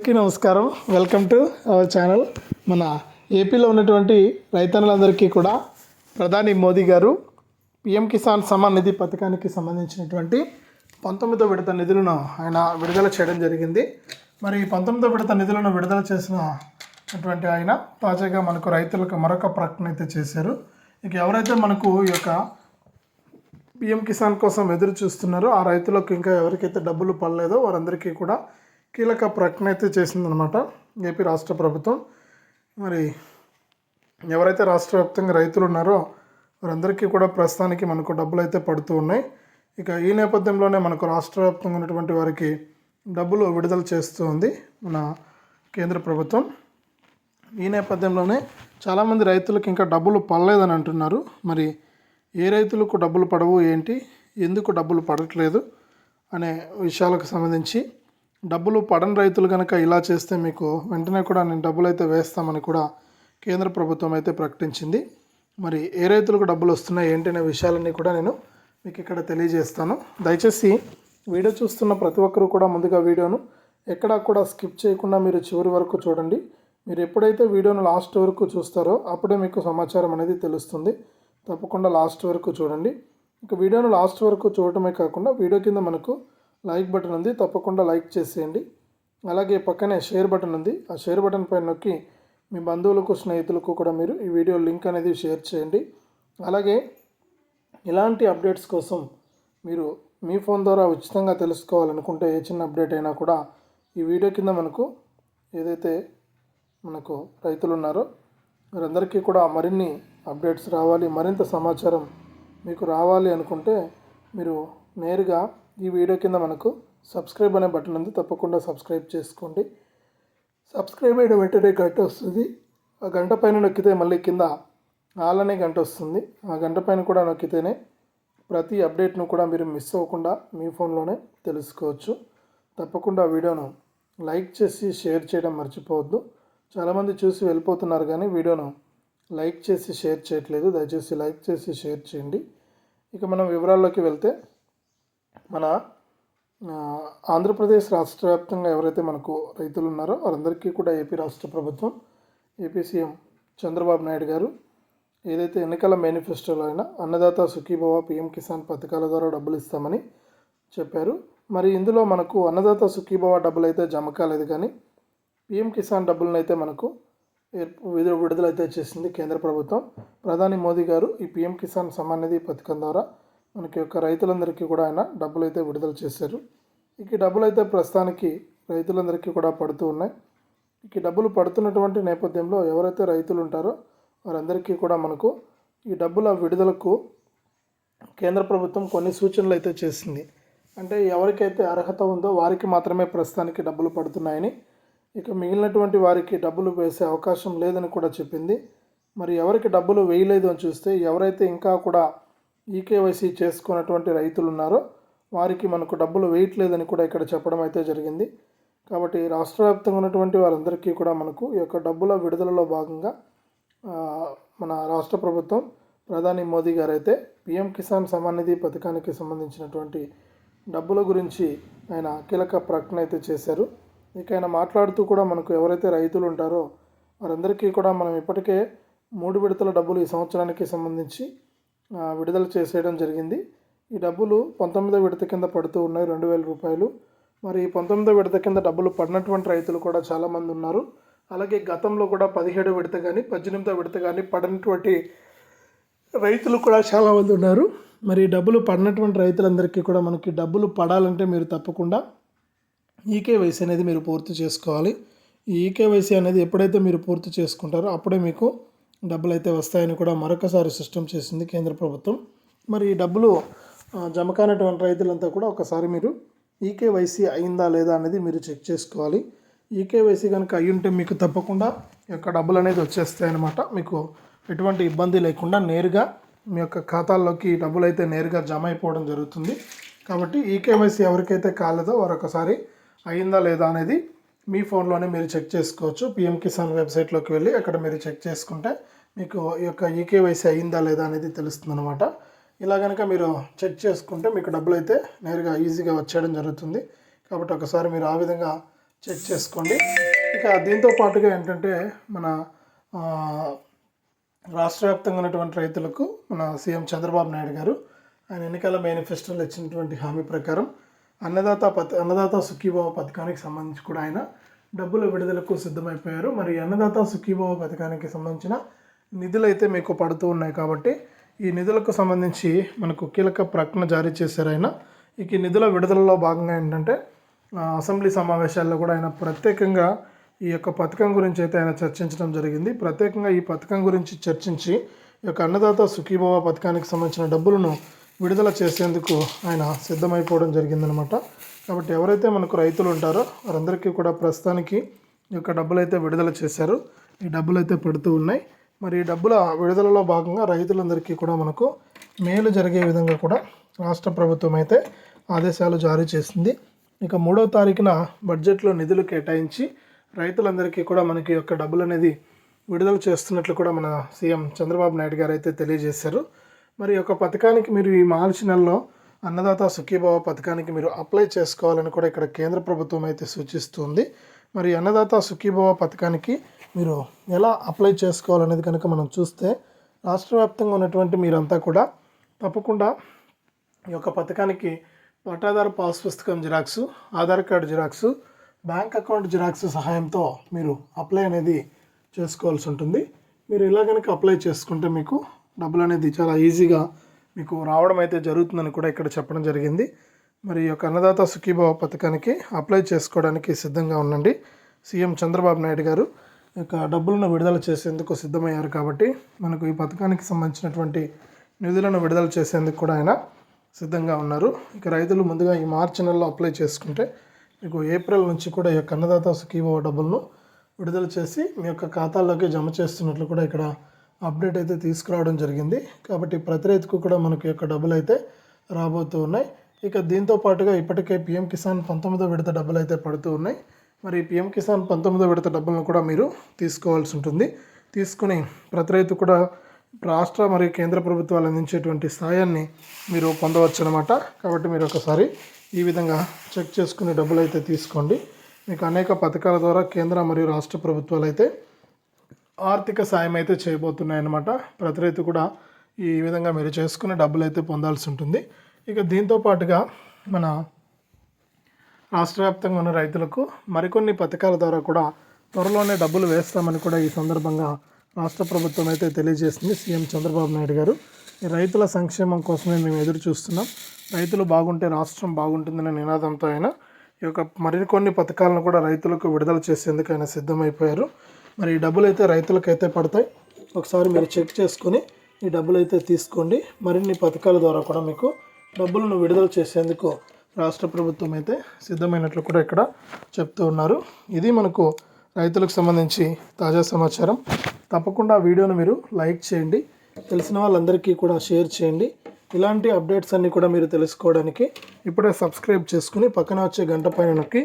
అందరికీ నమస్కారం. Welcome to our channel మన ఏపీలో ఉన్నటువంటి రైతన్నులందరికీ కూడా ప్రధాని మోదీ గారు పిఎం కిసాన్ సమ్మాన్ నిధి పథకానికి సంబంధించినటువంటి పంతొమ్మిదో విడత నిధులను ఆయన విడుదల చేయడం జరిగింది. మరి ఈ పంతొమ్మిదో విడత నిధులను విడుదల చేసినటువంటి ఆయన తాజాగా మనకు రైతులకు మరొక ప్రకటన అయితే చేశారు. ఇక ఎవరైతే మనకు ఈ యొక్క పిఎం కిసాన్ కోసం ఎదురు చూస్తున్నారో ఆ రైతులకు ఇంకా ఎవరికైతే డబ్బులు పడలేదో వారందరికీ కూడా కీలక ప్రకటన అయితే చేసిందనమాట ఏపీ రాష్ట్ర ప్రభుత్వం. మరి ఎవరైతే రాష్ట్ర వ్యాప్తంగా రైతులు ఉన్నారో వారందరికీ కూడా ప్రస్తుతానికి మనకు డబ్బులు అయితే పడుతూ ఉన్నాయి. ఇక ఈ నేపథ్యంలోనే మనకు రాష్ట్ర వ్యాప్తంగా ఉన్నటువంటి వారికి డబ్బులు విడుదల చేస్తూ ఉంది మన కేంద్ర ప్రభుత్వం. ఈ నేపథ్యంలోనే చాలామంది రైతులకు ఇంకా డబ్బులు పడలేదని అంటున్నారు. మరి ఏ రైతులకు డబ్బులు పడవు ఏంటి? ఎందుకు డబ్బులు పడట్లేదు? అనే విషయాలకు సంబంధించి డబ్బులు పడని రైతులు కనుక ఇలా చేస్తే మీకు వెంటనే కూడా నేను డబ్బులు అయితే వేస్తామని కూడా కేంద్ర ప్రభుత్వం అయితే ప్రకటించింది. మరి ఏ రైతులకు డబ్బులు వస్తున్నాయి ఏంటనే విషయాలన్నీ కూడా నేను మీకు ఇక్కడ తెలియజేస్తాను. దయచేసి వీడియో చూస్తున్న ప్రతి ఒక్కరూ కూడా ముందుగా వీడియోను ఎక్కడా కూడా స్కిప్ చేయకుండా మీరు చివరి వరకు చూడండి. మీరు ఎప్పుడైతే వీడియోను లాస్ట్ వరకు చూస్తారో అప్పుడే మీకు సమాచారం అనేది తెలుస్తుంది. తప్పకుండా లాస్ట్ వరకు చూడండి. ఇక వీడియోను లాస్ట్ వరకు చూడటమే కాకుండా వీడియో కింద మనకు లైక్ బటన్ ఉంది తప్పకుండా లైక్ చేసేయండి. అలాగే పక్కనే షేర్ బటన్ ఉంది. ఆ షేర్ బటన్ పైన నొక్కి మీ బంధువులకు స్నేహితులకు కూడా మీరు ఈ వీడియో లింక్ అనేది షేర్ చేయండి. అలాగే ఇలాంటి అప్డేట్స్ కోసం మీరు మీ ఫోన్ ద్వారా ఉచితంగా తెలుసుకోవాలనుకుంటే ఏ చిన్న అప్డేట్ అయినా కూడా ఈ వీడియో కింద మనకు ఏదైతే మనకు రైతులు ఉన్నారో వారందరికీ కూడా మరిన్ని అప్డేట్స్ రావాలి మరింత సమాచారం మీకు రావాలి అనుకుంటే మీరు నేరుగా ఈ వీడియో కింద మనకు సబ్స్క్రైబ్ అనే బటన్ ఉంది. తప్పకుండా సబ్స్క్రైబ్ చేసుకోండి. సబ్స్క్రైబ్ అయిన వెంటనే గంట వస్తుంది. ఆ గంట పైన నొక్కితే మళ్ళీ కింద ఆల్ అనే గంట వస్తుంది. ఆ గంట పైన కూడా నొక్కితేనే ప్రతి అప్డేట్ను కూడా మీరు మిస్ అవ్వకుండా మీ ఫోన్లోనే తెలుసుకోవచ్చు. తప్పకుండా వీడియోను లైక్ చేసి షేర్ చేయడం మర్చిపోవద్దు. చాలామంది చూసి వెళ్ళిపోతున్నారు కానీ వీడియోను లైక్ చేసి షేర్ చేయట్లేదు. దయచేసి లైక్ చేసి షేర్ చేయండి. ఇక మనం వివరాల్లోకి వెళ్తే మన ఆంధ్రప్రదేశ్ రాష్ట్ర వ్యాప్తంగా ఎవరైతే మనకు రైతులు ఉన్నారో వారందరికీ కూడా ఏపీ రాష్ట్ర ప్రభుత్వం ఏపీ సీఎం చంద్రబాబు నాయుడు గారు ఏదైతే ఎన్నికల మేనిఫెస్టోలో అయినా అన్నదాత సుఖీభవ పిఎం కిసాన్ పథకాల ద్వారా డబ్బులు ఇస్తామని చెప్పారు. మరి ఇందులో మనకు అన్నదాత సుఖీభవ డబ్బులు అయితే జమ కాలేదు కానీ పిఎం కిసాన్ డబ్బులను అయితే మనకు ఏర్ప- విడుదల విడుదలైతే చేసింది కేంద్ర ప్రభుత్వం. ప్రధాని మోదీ గారు ఈ పిఎం కిసాన్ సమ్మాన్ నిధి పథకం ద్వారా మనకి యొక్క రైతులందరికీ కూడా ఆయన డబ్బులు అయితే విడుదల చేశారు. ఇక ఈ డబ్బులు అయితే ప్రస్తుతానికి రైతులందరికీ కూడా పడుతూ ఉన్నాయి. ఇక ఈ డబ్బులు పడుతున్నటువంటి నేపథ్యంలో ఎవరైతే రైతులు ఉంటారో వారందరికీ కూడా మనకు ఈ డబ్బుల విడుదలకు కేంద్ర ప్రభుత్వం కొన్ని సూచనలు అయితే చేసింది. అంటే ఎవరికైతే అర్హత ఉందో వారికి మాత్రమే ప్రస్తుతానికి డబ్బులు పడుతున్నాయని ఇక మిగిలినటువంటి వారికి డబ్బులు వేసే అవకాశం లేదని కూడా చెప్పింది. మరి ఎవరికి డబ్బులు వేయలేదు అని చూస్తే ఎవరైతే ఇంకా కూడా ఈకేవైసీ చేసుకున్నటువంటి రైతులు ఉన్నారో వారికి మనకు డబ్బులు వేయట్లేదని కూడా ఇక్కడ చెప్పడం అయితే జరిగింది. కాబట్టి రాష్ట్ర వ్యాప్తంగా ఉన్నటువంటి వారందరికీ కూడా మనకు ఈ యొక్క డబ్బుల విడుదలలో భాగంగా మన రాష్ట్ర ప్రభుత్వం ప్రధాని మోదీ గారు అయితే పిఎం కిసాన్ సమ్మాన్ నిధి పథకానికి సంబంధించినటువంటి డబ్బుల గురించి ఆయన కీలక ప్రకటన అయితే చేశారు. ఇక ఆయన మాట్లాడుతూ కూడా మనకు ఎవరైతే రైతులు ఉంటారో వారందరికీ కూడా మనం ఇప్పటికే మూడు విడతల డబ్బులు ఈ సంవత్సరానికి సంబంధించి విడుదల చేసేయడం జరిగింది. ఈ డబ్బులు పంతొమ్మిదో విడత కింద పడుతూ ఉన్నాయి రెండు వేల రూపాయలు. మరి పంతొమ్మిదో విడత కింద డబ్బులు పడినటువంటి రైతులు కూడా చాలామంది ఉన్నారు. అలాగే గతంలో కూడా పదిహేడో విడత కానీ పద్దెనిమిదో విడత కానీ పడినటువంటి రైతులు కూడా చాలామంది ఉన్నారు. మరి డబ్బులు పడినటువంటి రైతులందరికీ కూడా మనకి డబ్బులు పడాలంటే మీరు తప్పకుండా ఈకేవైసీ అనేది మీరు పూర్తి చేసుకోవాలి. ఈ ఈకేవైసీ అనేది ఎప్పుడైతే మీరు పూర్తి చేసుకుంటారో అప్పుడే మీకు డబ్బులు అయితే వస్తాయని కూడా మరొకసారి సిస్టమ్ చేసింది కేంద్ర ప్రభుత్వం. మరి ఈ డబ్బులు జమ కానటువంటి రైతులంతా కూడా ఒకసారి మీరు ఈకేవైసీ అయిందా లేదా అనేది మీరు చెక్ చేసుకోవాలి. ఈకేవైసీ కనుక అయ్యుంటే ఉంటే మీకు తప్పకుండా ఈ యొక్క డబ్బులు అనేది వచ్చేస్తాయన్నమాట. మీకు ఎటువంటి ఇబ్బంది లేకుండా నేరుగా మీ యొక్క ఖాతాల్లోకి డబ్బులు అయితే నేరుగా జమ అయిపోవడం జరుగుతుంది. కాబట్టి ఈకేవైసీ ఎవరికైతే కాలేదో వారు ఒకసారి అయిందా లేదా అనేది మీ ఫోన్లోనే మీరు చెక్ చేసుకోవచ్చు. పిఎం కిసాన్ వెబ్సైట్లోకి వెళ్ళి అక్కడ మీరు చెక్ చేసుకుంటే మీకు ఈ యొక్క ఈకేవైసీ అయిందా లేదా అనేది తెలుస్తుంది అనమాట ఇలా కనుక మీరు చెక్ చేసుకుంటే మీకు డబ్బులు అయితే నేరుగా ఈజీగా వచ్చేయడం జరుగుతుంది. కాబట్టి ఒకసారి మీరు ఆ విధంగా చెక్ చేసుకోండి. ఇక దీంతో పాటుగా ఏంటంటే మన రాష్ట్ర వ్యాప్తంగా ఉన్నటువంటి రైతులకు మన సీఎం చంద్రబాబు నాయుడు గారు ఆయన ఎన్నికల మేనిఫెస్టోలో ఇచ్చినటువంటి హామీ ప్రకారం అన్నదాత పథ అన్నదాత సుఖీభావ పథకానికి సంబంధించి కూడా ఆయన డబ్బుల విడుదలకు సిద్ధమైపోయారు. మరి అన్నదాత సుఖీభావ పథకానికి సంబంధించిన నిధులు అయితే మీకు పడుతూ ఉన్నాయి కాబట్టి ఈ నిధులకు సంబంధించి మనకు కీలక ప్రకటన జారీ చేశారు ఆయన. ఇక ఈ నిధుల విడుదలలో భాగంగా ఏంటంటే అసెంబ్లీ సమావేశాల్లో కూడా ఆయన ప్రత్యేకంగా ఈ యొక్క పథకం గురించి అయితే ఆయన చర్చించడం జరిగింది. ప్రత్యేకంగా ఈ పథకం గురించి చర్చించి ఈ యొక్క అన్నదాత సుఖీభావ పథకానికి సంబంధించిన డబ్బులను విడుదల చేసేందుకు ఆయన సిద్ధమైపోవడం జరిగిందనమాట కాబట్టి ఎవరైతే మనకు రైతులు ఉంటారో వారందరికీ కూడా ప్రస్తుతానికి ఈ యొక్క డబ్బులు అయితే విడుదల చేశారు. ఈ డబ్బులు అయితే పడుతూ ఉన్నాయి. మరి ఈ డబ్బుల విడుదలలో భాగంగా రైతులందరికీ కూడా మనకు మేలు జరిగే విధంగా కూడా రాష్ట్ర ప్రభుత్వం అయితే ఆదేశాలు జారీ చేసింది. ఇక మూడవ తారీఖున బడ్జెట్లో నిధులు కేటాయించి రైతులందరికీ కూడా మనకి యొక్క డబ్బులు అనేది విడుదల చేస్తున్నట్లు కూడా మన సీఎం చంద్రబాబు నాయుడు గారు అయితే తెలియజేశారు. మరి ఒక యొక్క పథకానికి మీరు ఈ మార్చి నెలలో అన్నదాత సుఖీభావ పథకానికి మీరు అప్లై చేసుకోవాలని కూడా ఇక్కడ కేంద్ర ప్రభుత్వం అయితే సూచిస్తుంది. మరి అన్నదాత సుఖీభావ పథకానికి మీరు ఎలా అప్లై చేసుకోవాలనేది కనుక మనం చూస్తే రాష్ట్ర వ్యాప్తంగా ఉన్నటువంటి మీరంతా కూడా తప్పకుండా ఈ యొక్క పథకానికి పట్టాదారు పాస్ పుస్తకం xerox Aadhaar card xerox bank account xerox సహాయంతో మీరు అప్లై అనేది చేసుకోవాల్సి ఉంటుంది. మీరు ఇలా కనుక అప్లై చేసుకుంటే మీకు డబ్బులు అనేది చాలా ఈజీగా మీకు రావడం అయితే జరుగుతుందని కూడా ఇక్కడ చెప్పడం జరిగింది. మరి ఈ యొక్క అన్నదాత సుఖీభావ పథకానికి అప్లై చేసుకోవడానికి సిద్ధంగా ఉండండి. సీఎం చంద్రబాబు నాయుడు గారు యొక్క డబ్బులను విడుదల చేసేందుకు సిద్ధమయ్యారు కాబట్టి మనకు ఈ పథకానికి సంబంధించినటువంటి నిధులను విడుదల చేసేందుకు కూడా ఆయన సిద్ధంగా ఉన్నారు. ఇక రైతులు ముందుగా ఈ మార్చి నెలలో అప్లై చేసుకుంటే మీకు ఏప్రిల్ నుంచి కూడా ఈ యొక్క అన్నదాత సుఖీభావ డబ్బులను విడుదల చేసి మీ యొక్క ఖాతాల్లోకి జమ చేస్తున్నట్లు కూడా ఇక్కడ అప్డేట్ అయితే తీసుకురావడం జరిగింది. కాబట్టి ప్రతి రైతుకు కూడా మనకి యొక్క డబ్బులు అయితే రాబోతూ ఉన్నాయి. ఇక దీంతో పాటుగా ఇప్పటికే పిఎం కిసాన్ పంతొమ్మిదో విడత డబ్బులు అయితే పడుతూ ఉన్నాయి. మరి పిఎం కిసాన్ పంతొమ్మిదో విడత డబ్బులను కూడా మీరు తీసుకోవాల్సి ఉంటుంది. తీసుకుని ప్రతి రైతు కూడా రాష్ట్ర మరియు కేంద్ర ప్రభుత్వాలు అందించేటువంటి సాయాన్ని మీరు పొందవచ్చు అనమాట కాబట్టి మీరు ఒకసారి ఈ విధంగా చెక్ చేసుకుని డబ్బులు అయితే తీసుకోండి. మీకు అనేక పథకాల ద్వారా కేంద్ర మరియు రాష్ట్ర ప్రభుత్వాలు అయితే ఆర్థిక సాయం అయితే చేయబోతున్నాయి అన్నమాట ప్రతి రైతు కూడా ఈ విధంగా మీరు చేసుకుని డబ్బులు అయితే పొందాల్సి ఉంటుంది. ఇక దీంతో పాటుగా మన రాష్ట్ర వ్యాప్తంగా ఉన్న రైతులకు మరికొన్ని పథకాల ద్వారా కూడా త్వరలోనే డబ్బులు వేస్తామని కూడా ఈ సందర్భంగా రాష్ట్ర ప్రభుత్వం అయితే తెలియజేసింది సీఎం చంద్రబాబు నాయుడు గారు. ఈ రైతుల సంక్షేమం కోసమే మేము ఎదురు చూస్తున్నాం. రైతులు బాగుంటే రాష్ట్రం బాగుంటుందనే నినాదంతో ఆయన ఈ యొక్క మరికొన్ని పథకాలను కూడా రైతులకు విడుదల చేసేందుకు ఆయన సిద్ధమైపోయారు. మరి ఈ డబ్బులు అయితే రైతులకైతే పడతాయి. ఒకసారి మీరు చెక్ చేసుకొని ఈ డబ్బులు అయితే తీసుకోండి. మరిన్ని పథకాల ద్వారా కూడా మీకు డబ్బులను విడుదల చేసేందుకు రాష్ట్ర ప్రభుత్వం అయితే సిద్ధమైనట్లు కూడా ఇక్కడ చెప్తూ ఉన్నారు. ఇది మనకు రైతులకు సంబంధించి తాజా సమాచారం. తప్పకుండా వీడియోను మీరు లైక్ చేయండి. తెలిసిన వాళ్ళందరికీ కూడా షేర్ చేయండి. ఇలాంటి అప్డేట్స్ అన్నీ కూడా మీరు తెలుసుకోవడానికి ఇప్పుడే సబ్స్క్రైబ్ చేసుకుని పక్కన వచ్చే గంట పైన నొక్కి